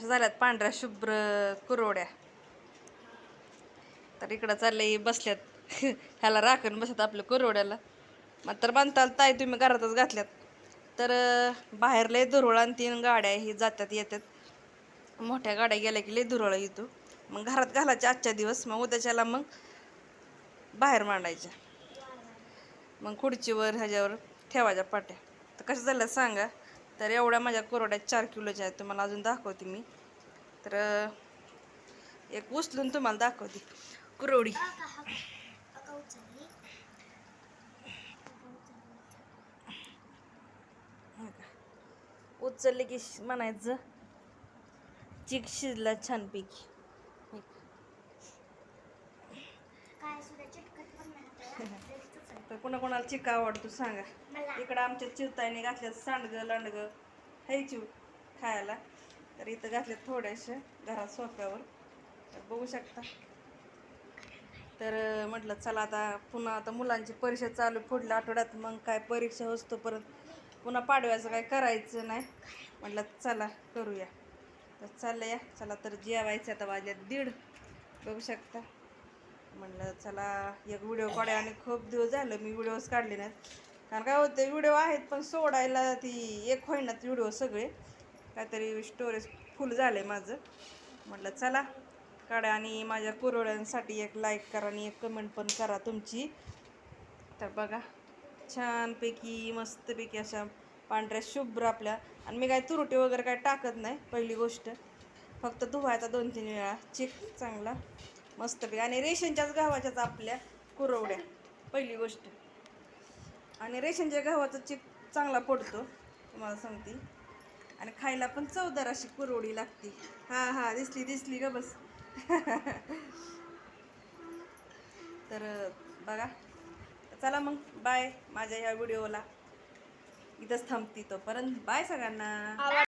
अशा झाल्यात पांढऱ्या शुभ्र कुरवड्या. तर इकडं चाललंय बसल्यात ह्याला राखण बसत आपल्या कुरवड्याला. मग तर बांधताल ताई तुम्ही घरातच घातल्यात. तर बाहेर लय दुरवळ आणि तीन गाड्या ही जातात येतात मोठ्या गाड्या गेल्या की लय दुरवळ येतो. मग घरात घालायचे आजच्या दिवस मग उद्याच्याला मग बाहेर मांडायच्या. मग खुर्चीवर ह्याच्यावर ठेवायच्या पाट्या. तर कसं झालं सांगा. तर एवढ्या माझ्या कोरड्या चार किलोच्या आहेत तुम्हाला अजून दाखवते मी. तर एक उचलून तुम्हाला दाखवते. कुरवडी. हो का? उचलले की म्हणायचं चिक शिजला छानपैकी हो का? तर कोणा कोणाला चिका आवडतो सांगा. इकडं आमच्या चिवताईने घातल्यात सांडगं लांडगं. हे चिव खायला. तर इथं घातल्यात थोड्याशा घरात सोफ्यावर तर बघू शकता. तर म्हटलं चला आता पुन्हा आता मुलांची परीक्षा चालू पुढल्या आठवड्यात. मग काय परीक्षा होतो परत. पुन्हा पाडव्याचं काय करायचं नाही. म्हटलं चला करूया. तर चाललं या. चला तर जेवायचं आता वाजल्यात दीड. बघू शकता. म्हणलं चला एक व्हिडिओ काढूया. आणि खूप दिवस झालं मी व्हिडिओज काढले नाहीत. कारण काय होतं व्हिडिओ आहेत पण सोडायला ती एक होईनात व्हिडिओ सगळे. काहीतरी स्टोरेज फुल झालं आहे माझं. म्हटलं चला काढा आणि माझ्या कुरवड्यांसाठी एक लाईक करा आणि एक कमेंट पण करा तुमची. तर बघा छानपैकी मस्तपैकी अशा पांढऱ्या शुभ्र आपल्या. आणि मी काय तुरटी वगैरे काय टाकत नाही पहिली गोष्ट. फक्त धुवायचा दोन तीन वेळा. चिक चांगला. मस्तपैकी आणि रेशनच्याच गव्हाच्याच आपल्या कुरवड्या. पहिली गोष्ट. आणि रेशनच्या गव्हाचा चिक चांगला पडतो तुम्हाला सांगते. आणि खायला पण चवदार अशी कुरवडी लागते. हा हा दिसली दिसली ग बस. तर बघा. चला मग बाय माझ्या ह्या व्हिडिओला. इथंच थांबती तोपर्यंत. बाय सगळ्यांना.